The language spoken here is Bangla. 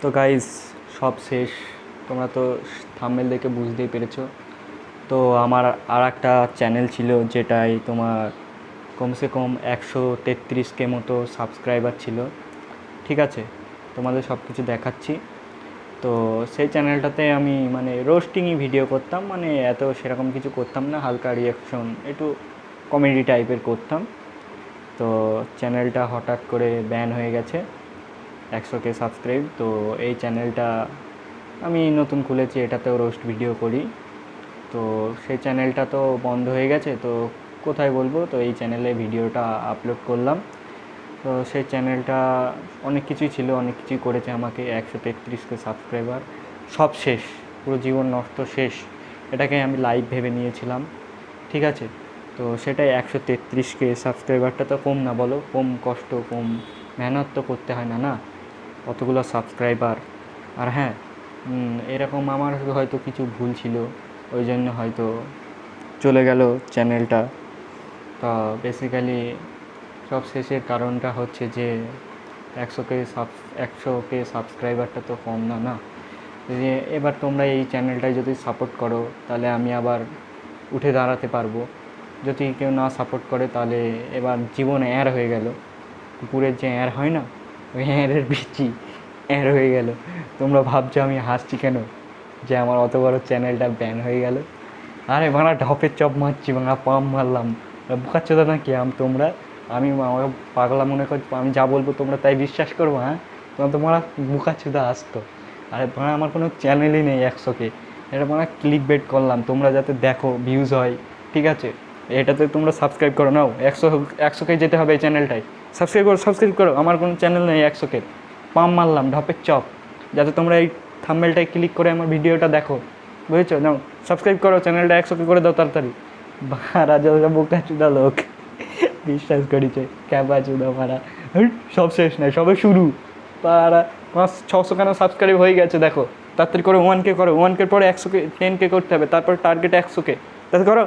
তো গাইস সব শেষ। তোমরা তো থাম্বেল দেখে বুঝতেই পেরেছ। তো আমার আর একটা চ্যানেল ছিল যেটাই তোমার কমসে কম একশো তেত্রিশ কে মতো সাবস্ক্রাইবার ছিল। ঠিক আছে, তোমাদের সব কিছু দেখাচ্ছি। তো সেই চ্যানেলটাতে আমি মানে রোস্টিংই ভিডিও করতাম মানে এত সেরকম কিছু করতাম না, হালকা রিয়াকশন একটু কমেডি টাইপের করতাম। তো চ্যানেলটা হঠাৎ করে ব্যান হয়ে গেছে। একশো কে সাবস্ক্রাইব তো এই চ্যানেলটা আমি নতুন খুলেছি, এটাতেও রোস্ট ভিডিও করি। তো সেই চ্যানেলটা তো বন্ধ হয়ে গেছে, তো কোথায় বলব? তো এই চ্যানেলে ভিডিওটা আপলোড করলাম। তো সেই চ্যানেলটা অনেক কিছুই ছিল, অনেক কিছুই করেছে আমাকে, একশো তেত্রিশকে সাবস্ক্রাইবার সব শেষ, পুরো জীবন নষ্ট, শেষ। এটাকে আমি লাইভ ভেবে নিয়েছিলাম, ঠিক আছে? তো সেটাই একশো তেত্রিশকে সাবস্ক্রাইবারটা তো কম না বলো, কম কষ্ট, কম মেহনত তো করতে হয় না না? অতগুলো সাবস্ক্রাইবার। আর হ্যাঁ এরকম আমার হয়তো কিছু ভুল ছিল, ওই জন্য হয়তো চলে গেল চ্যানেলটা। তা বেসিক্যালি সব শেষের কারণটা হচ্ছে যে একশো কে সাব একশো কে সাবস্ক্রাইবারটা তো কম না না? যে এবার তোমরা এই চ্যানেলটায় যদি সাপোর্ট করো, তাহলে আমি আবার উঠে দাঁড়াতে পারব। যদি কেউ না সাপোর্ট করে, তাহলে এবার জীবন অ্যার হয়ে গেল। কুকুরের যে অ্যার হয় না ওই অ্যারের বিচি অ্যার হয়ে গেল। তোমরা ভাবছ আমি হাসছি কেন? যে আমার অত বড় চ্যানেলটা ব্যান হয়ে গেল। আরে বাংলা ঢপের চপ মারছি বাংলা পাম মারলাম। বোকাচ্ছ না কি আম তোমরা? আমি আমাকে পাগলা মনে কর, আমি যা বলব তোমরা তাই বিশ্বাস করব হ্যাঁ? তোমার তোমরা বোকাচ্ছুদা আসতো। আরে বাংলা আমার কোনো চ্যানেলই নেই একশোকে। এটা বাংলা ক্লিক বেট করলাম, তোমরা যাতে দেখো ভিউজ হয়, ঠিক আছে? এটাতে তোমরা সাবস্ক্রাইব করো, নাও। একশো একশোকে যেতে হবে এই চ্যানেলটাই সাবস্ক্রাইব করো সাবস্ক্রাইব করো। আমার কোনো চ্যানেল নেই একশোকে পাম মারলাম ঢপের চপ। যাতে তোমরা এই থাম্বেলটায় ক্লিক করে আমার ভিডিওটা দেখো। বুঝেছ? নাও সাবস্ক্রাইব করো চ্যানেলটা একশোকে করে দাও তাড়াতাড়ি। রাজা বোকা চুদা লোক। বিশ্বাস করিছে ক্যাবা চুদা হুট, সব শেষ নাই সবে শুরু। পারা পাঁচ ছশো কেন সাবস্ক্রাইব হয়ে গেছে দেখো। তাড়াতাড়ি করে ওয়ান কে করো। ওয়ান কে পরে একশো কে টেন কে করতে হবে। তারপর টার্গেট একশো কে তাতে করো